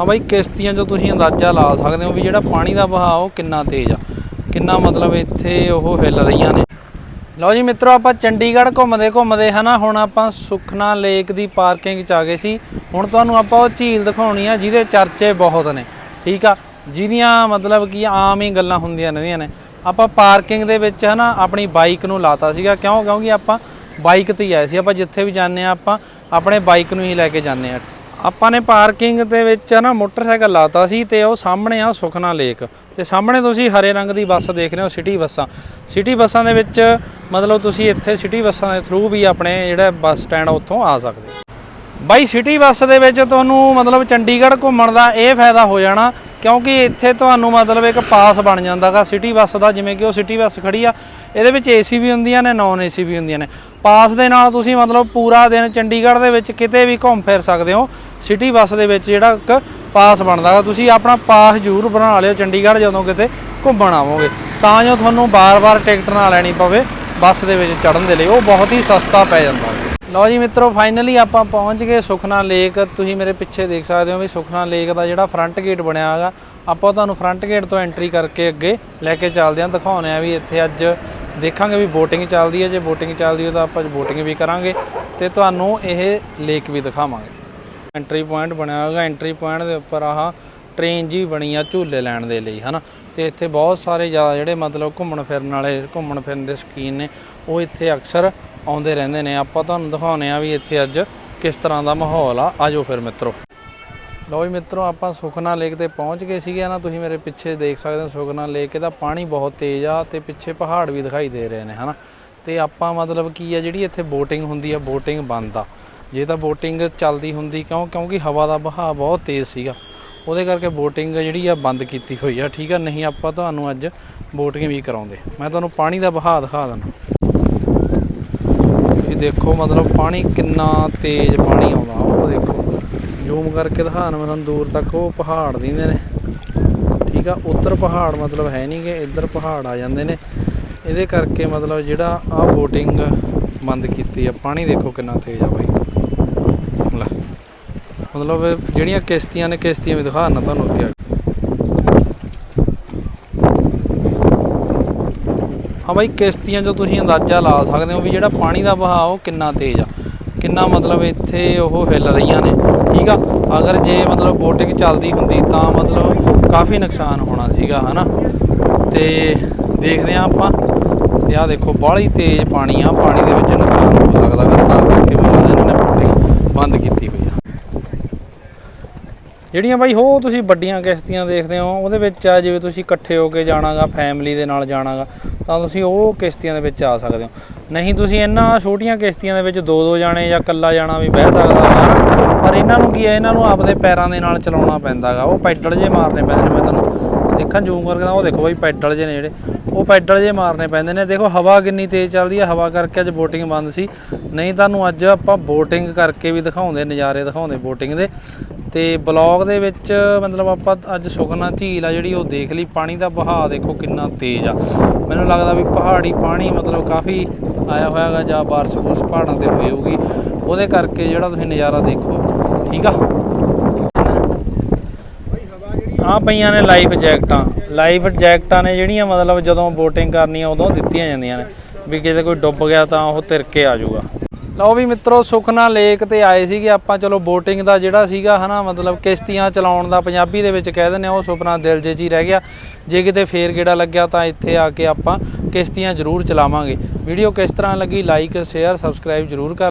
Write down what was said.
ਹਾਂ ਬਾਈ, ਕਿਸ਼ਤੀਆਂ 'ਚੋਂ ਤੁਸੀਂ ਅੰਦਾਜ਼ਾ ਲਾ ਸਕਦੇ ਹੋ ਵੀ ਜਿਹੜਾ ਪਾਣੀ ਦਾ ਵਹਾਅ ਉਹ ਕਿੰਨਾ ਤੇਜ਼ ਆ। ਕਿੰਨਾ ਮਤਲਬ ਇੱਥੇ ਉਹ ਹਿੱਲ ਰਹੀਆਂ ਨੇ। ਲਓ ਜੀ ਮਿੱਤਰੋ, ਆਪਾਂ ਚੰਡੀਗੜ੍ਹ ਘੁੰਮਦੇ ਘੁੰਮਦੇ ਹਨਾ, ਹੁਣ ਆਪਾਂ ਸੁਖਨਾ ਲੇਕ ਦੀ ਪਾਰਕਿੰਗ 'ਚ ਆ ਗਏ ਸੀ। ਹੁਣ ਤੁਹਾਨੂੰ ਆਪਾਂ ਉਹ ਝੀਲ ਦਿਖਾਉਣੀ ਆ, ਜਿਹਦੇ ਚਰਚੇ ਬਹੁਤ ਨੇ, ਠੀਕ ਆ? ਜਿਹਦੀਆਂ ਮਤਲਬ ਕਿ ਆਮ ਹੀ ਗੱਲਾਂ ਹੁੰਦੀਆਂ ਰਹਿੰਦੀਆਂ ਨੇ। ਆਪਾਂ ਪਾਰਕਿੰਗ ਦੇ ਵਿੱਚ ਹਨਾ, ਆਪਣੀ ਬਾਈਕ ਨੂੰ ਲਾਤਾ ਸੀਗਾ। ਕਿਉਂ? ਕਿਉਂਕਿ ਆਪਾਂ ਬਾਈਕ ਤੇ ਹੀ ਆਏ ਸੀ। ਆਪਾਂ ਜਿੱਥੇ ਵੀ ਜਾਂਦੇ ਆ, ਆਪਾਂ ਆਪਣੇ ਬਾਈਕ ਨੂੰ ਹੀ ਲੈ ਕੇ ਜਾਂਦੇ ਆ। ਆਪਾਂ ਨੇ ਪਾਰਕਿੰਗ ਦੇ ਵਿੱਚ ਨਾ ਮੋਟਰਸਾਈਕਲ ਲਾਤਾ ਸੀ ਤੇ ਉਹ ਸਾਹਮਣੇ ਆ ਸੁਖਨਾ ਲੇਕ। ਤੇ ਸਾਹਮਣੇ ਤੁਸੀਂ ਹਰੇ ਰੰਗ ਦੀ ਬੱਸ ਦੇਖ ਰਹੇ ਹੋ ਸਿਟੀ ਬੱਸਾਂ। ਸਿਟੀ ਬੱਸਾਂ ਦੇ ਵਿੱਚ ਮਤਲਬ ਤੁਸੀਂ ਇੱਥੇ ਸਿਟੀ ਬੱਸਾਂ ਦੇ ਥਰੂ ਵੀ ਆਪਣੇ ਜਿਹੜਾ ਬੱਸ ਸਟੈਂਡ ਉੱਥੋਂ ਆ ਸਕਦੇ ਹੋ। ਬਾਈ ਸਿਟੀ ਬੱਸ ਦੇ ਵਿੱਚ ਤੁਹਾਨੂੰ ਮਤਲਬ ਚੰਡੀਗੜ੍ਹ ਘੁੰਮਣ ਦਾ ਇਹ ਫਾਇਦਾ ਹੋ ਜਾਣਾ, ਕਿਉਂਕਿ ਇੱਥੇ ਤੁਹਾਨੂੰ ਮਤਲਬ ਇੱਕ ਪਾਸ ਬਣ ਜਾਂਦਾਗਾ ਸਿਟੀ ਬੱਸ ਦਾ, ਜਿਵੇਂ ਕਿ ਉਹ ਸਿਟੀ ਬੱਸ ਖੜੀ ਆ, ਇਹਦੇ ਵਿੱਚ ਏਸੀ ਵੀ ਹੁੰਦੀਆਂ ਨੇ ਨਾਨ ਏਸੀ ਵੀ ਹੁੰਦੀਆਂ ਨੇ। ਪਾਸ ਦੇ ਨਾਲ ਤੁਸੀਂ ਮਤਲਬ ਪੂਰਾ ਦਿਨ ਚੰਡੀਗੜ੍ਹ ਦੇ ਵਿੱਚ ਕਿਤੇ ਵੀ ਘੁੰਮ ਫਿਰ ਸਕਦੇ ਹੋ, ਸਿਟੀ ਬੱਸ ਦੇ ਵਿੱਚ ਜਿਹੜਾ ਇੱਕ ਪਾਸ ਬਣਦਾਗਾ, ਤੁਸੀਂ ਆਪਣਾ ਪਾਸ ਜ਼ਰੂਰ ਬਣਾ ਲਿਓ ਚੰਡੀਗੜ੍ਹ ਜਦੋਂ ਕਿਤੇ ਘੁੰਮਣ ਆਵੋਗੇ। ਤਾਂ ਜੋ ਤੁਹਾਨੂੰ ਬਾਰ-ਬਾਰ ਟਿਕਟ ਨਾ ਲੈਣੀ ਪਵੇ, ਬੱਸ ਦੇ ਵਿੱਚ ਚੜ੍ਹਨ ਦੇ ਲਈ, ਉਹ ਬਹੁਤ ਹੀ ਸਸਤਾ ਪੈ ਜਾਂਦਾ। ਲਓ ਜੀ ਮਿੱਤਰੋ ਫਾਈਨਲੀ ਆਪਾਂ ਪਹੁੰਚ ਗਏ ਸੁਖਨਾ ਲੇਕ ਤੁਸੀਂ ਮੇਰੇ ਪਿੱਛੇ ਦੇਖ ਸਕਦੇ ਹੋ ਵੀ ਸੁਖਨਾ ਲੇਕ ਦਾ ਜਿਹੜਾ ਫਰੰਟ ਗੇਟ ਬਣਿਆ ਹੈਗਾ, ਆਪਾਂ ਤੁਹਾਨੂੰ ਫਰੰਟ ਗੇਟ ਤੋਂ ਐਂਟਰੀ ਕਰਕੇ ਅੱਗੇ ਲੈ ਕੇ ਚੱਲਦੇ ਹਾਂ। ਦਿਖਾਉਂਦੇ ਆ ਵੀ ਇੱਥੇ ਅੱਜ ਦੇਖਾਂਗੇ ਵੀ ਬੋਟਿੰਗ ਚੱਲਦੀ ਹੈ। ਜੇ ਬੋਟਿੰਗ ਚੱਲਦੀ ਹੈ ਤਾਂ ਆਪਾਂ ਬੋਟਿੰਗ ਵੀ ਕਰਾਂਗੇ ਤੇ ਤੁਹਾਨੂੰ ਇਹ ਲੇਕ ਵੀ ਦਿਖਾਵਾਂਗੇ। ਐਂਟਰੀ ਪੁਆਇੰਟ ਬਣਿਆ ਹੋਗਾ। ਐਂਟਰੀ ਪੁਆਇੰਟ ਦੇ ਉੱਪਰ ਆਹ ਟ੍ਰੇਨ ਜੀ ਬਣੀ ਆ ਝੂਲੇ ਲੈਣ ਦੇ ਲਈ, ਹਨਾ? ਤੇ ਇੱਥੇ ਬਹੁਤ ਸਾਰੇ ਜ਼ਿਆਦਾ ਜਿਹੜੇ ਮਤਲਬ ਘੁੰਮਣ ਫਿਰਨ ਵਾਲੇ, ਘੁੰਮਣ ਫਿਰਨ ਦੇ ਸ਼ੌਕੀਨ ਨੇ, ਉਹ ਇੱਥੇ ਅਕਸਰ ਆਉਂਦੇ ਰਹਿੰਦੇ ਨੇ। ਆਪਾਂ ਤੁਹਾਨੂੰ ਦਿਖਾਉਂਦੇ ਆ ਵੀ ਇੱਥੇ ਅੱਜ ਕਿਸ ਤਰ੍ਹਾਂ ਦਾ ਮਾਹੌਲ ਆ। ਆਜੋ ਫਿਰ ਮਿੱਤਰੋ। ਲਓ ਜੀ ਮਿੱਤਰੋ, ਆਪਾਂ ਸੁਖਨਾ ਲੇਕ ਤੇ ਪਹੁੰਚ ਗਏ ਸੀਗੇ ਨਾ। ਤੁਸੀਂ ਮੇਰੇ ਪਿੱਛੇ ਦੇਖ ਸਕਦੇ ਹੋ ਸੁਖਨਾ ਲੇਕ। ਇਹਦਾ ਪਾਣੀ ਬਹੁਤ ਤੇਜ਼ ਆ ਤੇ ਪਿੱਛੇ ਪਹਾੜ ਵੀ ਦਿਖਾਈ ਦੇ ਰਹੇ ਨੇ, ਹਨਾ। ਤੇ ਆਪਾਂ ਮਤਲਬ ਕੀ ਆ, ਜਿਹੜੀ ਇੱਥੇ ਬੋਟਿੰਗ ਹੁੰਦੀ ਆ, ਬੋਟਿੰਗ ਬੰਦ ਆ। ਜੇ ਤਾਂ ਬੋਟਿੰਗ ਚੱਲਦੀ ਹੁੰਦੀ ਕਿਉਂ? ਕਿਉਂਕਿ ਹਵਾ ਦਾ ਵਹਾਅ ਬਹੁਤ ਤੇਜ਼ ਸੀਗਾ। ਉਹਦੇ ਕਰਕੇ ਬੋਟਿੰਗ ਜਿਹੜੀ ਆ ਬੰਦ ਕੀਤੀ ਹੋਈ ਆ। ਠੀਕ ਆ, ਨਹੀਂ ਆਪਾਂ ਤੁਹਾਨੂੰ ਅੱਜ ਬੋਟਿੰਗ ਵੀ ਕਰਾਉਂਦੇ। ਮੈਂ ਤੁਹਾਨੂੰ ਪਾਣੀ ਦਾ ਬਹਾਅ ਦਿਖਾ ਦਿੰਦਾ। ਇਹ ਦੇਖੋ ਮਤਲਬ ਪਾਣੀ ਕਿੰਨਾ ਤੇਜ਼ ਪਾਣੀ ਆਉਂਦਾ। ਉਹ ਦੇਖੋ ਜ਼ੂਮ ਕਰਕੇ ਦਿਖਾਣ ਮੈਂ ਤੁਹਾਨੂੰ ਦੂਰ ਤੱਕ ਉਹ ਪਹਾੜ ਦਿੰਦੇ ਨੇ। ਠੀਕ ਆ, ਉੱਧਰ ਪਹਾੜ ਮਤਲਬ ਹੈ ਨਹੀਂ ਕਿ ਇੱਧਰ ਪਹਾੜ ਆ ਜਾਂਦੇ ਨੇ। ਇਹਦੇ ਕਰਕੇ ਮਤਲਬ ਜਿਹੜਾ ਆ ਬੋਟਿੰਗ ਬੰਦ ਕੀਤੀ ਆ। ਪਾਣੀ ਦੇਖੋ ਕਿੰਨਾ ਤੇਜ਼ ਆ ਬਾਈ। ਮਤਲਬ ਜਿਹੜੀਆਂ ਕਿਸ਼ਤੀਆਂ ਨੇ ਕਿਸ਼ਤੀਆਂ ਵੀ ਦਿਖਾਣਾ ਤੁਹਾਨੂੰ ਅੱਗੇ ਹਾਂ ਬਾਈ ਕਿਸ਼ਤੀਆਂ 'ਚੋਂ ਤੁਸੀਂ ਅੰਦਾਜ਼ਾ ਲਾ ਸਕਦੇ ਹੋ ਵੀ ਜਿਹੜਾ ਪਾਣੀ ਦਾ ਵਹਾਅ ਉਹ ਕਿੰਨਾ ਤੇਜ਼ ਆ। ਕਿੰਨਾ ਮਤਲਬ ਇੱਥੇ ਉਹ ਹਿੱਲ ਰਹੀਆਂ ਨੇ ਠੀਕ ਆ? ਅਗਰ ਜੇ ਮਤਲਬ ਬੋਟਿੰਗ ਚੱਲਦੀ ਹੁੰਦੀ ਤਾਂ ਮਤਲਬ ਕਾਫੀ ਨੁਕਸਾਨ ਹੋਣਾ ਸੀਗਾ ਹਨਾ? ਤੇ ਦੇਖਦੇ ਆ ਆਪਾਂ। ਤੇ ਆ ਦੇਖੋ ਬਾਹਲੀ ਤੇਜ਼ ਪਾਣੀ ਆ। ਪਾਣੀ ਦੇ ਵਿੱਚ ਨੁਕਸਾਨ ਹੋ ਸਕਦਾ ਗਾ, ਕਰਕੇ ਮਤਲਬ ਨੇ ਬੋਟਿੰਗ ਬੰਦ ਕੀਤੀ ਹੋਈ। ਜਿਹੜੀਆਂ ਬਾਈ, ਹੋ ਤੁਸੀਂ ਵੱਡੀਆਂ ਕਿਸ਼ਤੀਆਂ ਦੇਖਦੇ ਹੋ, ਉਹਦੇ ਵਿੱਚ ਆ ਜਿਵੇਂ ਤੁਸੀਂ ਇਕੱਠੇ ਹੋ ਕੇ ਜਾਣਾਗਾ ਫੈਮਿਲੀ ਦੇ ਨਾਲ ਜਾਣਾਗਾ, ਤਾਂ ਤੁਸੀਂ ਉਹ ਕਿਸ਼ਤੀਆਂ ਦੇ ਵਿੱਚ ਆ ਸਕਦੇ ਹੋ। ਨਹੀਂ ਤੁਸੀਂ ਇਹਨਾਂ ਛੋਟੀਆਂ ਕਿਸ਼ਤੀਆਂ ਦੇ ਵਿੱਚ ਦੋ ਦੋ ਜਾਣੇ ਜਾਂ ਇਕੱਲਾ ਜਾਣਾ ਵੀ ਬਹਿ ਸਕਦਾ ਹੈ, ਪਰ ਇਹਨਾਂ ਨੂੰ ਕੀ ਹੈ, ਇਹਨਾਂ ਨੂੰ ਆਪਦੇ ਪੈਰਾਂ ਦੇ ਨਾਲ ਚਲਾਉਣਾ ਪੈਂਦਾਗਾ। ਉਹ ਪੈਡਲ ਜੇ ਮਾਰਨੇ ਪੈਂਦੇ ਨੇ, ਮੈਂ ਤੁਹਾਨੂੰ ਦੇਖਾਂ, ਜ਼ੂਮ ਕਰਕੇ ਤਾਂ ਉਹ ਦੇਖੋ ਬਾਈ, ਪੈਡਲ ਜੇ ਨੇ ਜਿਹੜੇ। ਉਹ ਪੈਡਲ ਜੇ ਮਾਰਨੇ ਪੈਂਦੇ ਨੇ। ਦੇਖੋ, ਹਵਾ ਕਿੰਨੀ ਤੇਜ਼ ਚੱਲਦੀ ਹੈ ਹਵਾ ਕਰਕੇ ਅੱਜ ਬੋਟਿੰਗ ਬੰਦ ਸੀ। ਨਹੀਂ, ਤੁਹਾਨੂੰ ਅੱਜ ਆਪਾਂ ਬੋਟਿੰਗ ਕਰਕੇ ਵੀ ਦਿਖਾਉਂਦੇ, ਨਜ਼ਾਰੇ ਦਿਖਾਉਂਦੇ ਬੋਟਿੰਗ ਦੇ। ਤੇ ਬਲੌਗ ਦੇ ਵਿੱਚ ਮਤਲਬ ਆਪਾਂ ਅੱਜ ਸੁਖਨਾ ਝੀਲ ਆ ਜਿਹੜੀ, ਉਹ ਦੇਖ ਲਈ। ਪਾਣੀ ਦਾ ਬਹਾਅ ਦੇਖੋ ਕਿੰਨਾ ਤੇਜ਼ ਆ। ਮੈਨੂੰ ਲੱਗਦਾ ਵੀ ਪਹਾੜੀ ਪਾਣੀ ਮਤਲਬ ਕਾਫੀ ਆਇਆ ਹੋਇਆਗਾ ਜਾਂ ਬਾਰਿਸ਼ ਬੁਰਸ਼ ਪਹਾੜਾਂ ਤੇ ਹੋਈ ਹੋਊਗੀ। ਉਹਦੇ ਕਰਕੇ ਜਿਹੜਾ ਤੁਸੀਂ ਨਜ਼ਾਰਾ ਦੇਖੋ। ਠੀਕ ਆ? ਆ ਪਈਆਂ ਨੇ ਲਾਈਫ ਜੈਕਟਾਂ। ਲਾਈਫ ਜੈਕਟਾਂ ਨੇ ਜਿਹੜੀਆਂ ਮਤਲਬ ਜਦੋਂ ਬੋਟਿੰਗ ਕਰਨੀ ਆ, ਉਦੋਂ ਦਿੱਤੀਆਂ ਜਾਂਦੀਆਂ ਨੇ। ਵੀ ਕਿਤੇ ਕੋਈ ਡੁੱਬ ਗਿਆ ਤਾਂ ਉਹ ਤਿਰ ਕੇ ਆ ਜਾਊਗਾ। ਲਓ ਵੀ ਮਿੱਤਰੋ, ਸੁਖਨਾ ਲੇਕ ਤੇ ਆਏ ਸੀਗੇ ਆਪਾਂ। ਚਲੋ ਬੋਟਿੰਗ ਦਾ ਜਿਹੜਾ ਸੀਗਾ ਹਨਾ, ਮਤਲਬ ਕਿਸ਼ਤੀਆਂ ਚਲਾਉਣ ਦਾ ਪੰਜਾਬੀ ਦੇ ਵਿੱਚ ਕਹਿ ਦਿੰਦੇ ਆ, ਉਹ ਸੁਪਨਾ ਦਿਲ 'ਚ ਜੀ ਰਹਿ ਗਿਆ। ਜੇ ਕਿਤੇ ਫੇਰ ਗੇੜਾ ਲੱਗਿਆ ਤਾਂ ਇੱਥੇ ਆ ਕੇ ਆਪਾਂ ਕਿਸ਼ਤੀਆਂ ਜ਼ਰੂਰ ਚਲਾਵਾਂਗੇ। ਵੀਡੀਓ ਕਿਸ ਤਰ੍ਹਾਂ ਲੱਗੀ ਲਾਈਕ ਸ਼ੇਅਰ ਸਬਸਕ੍ਰਾਈਬ ਜ਼ਰੂਰ ਕਰ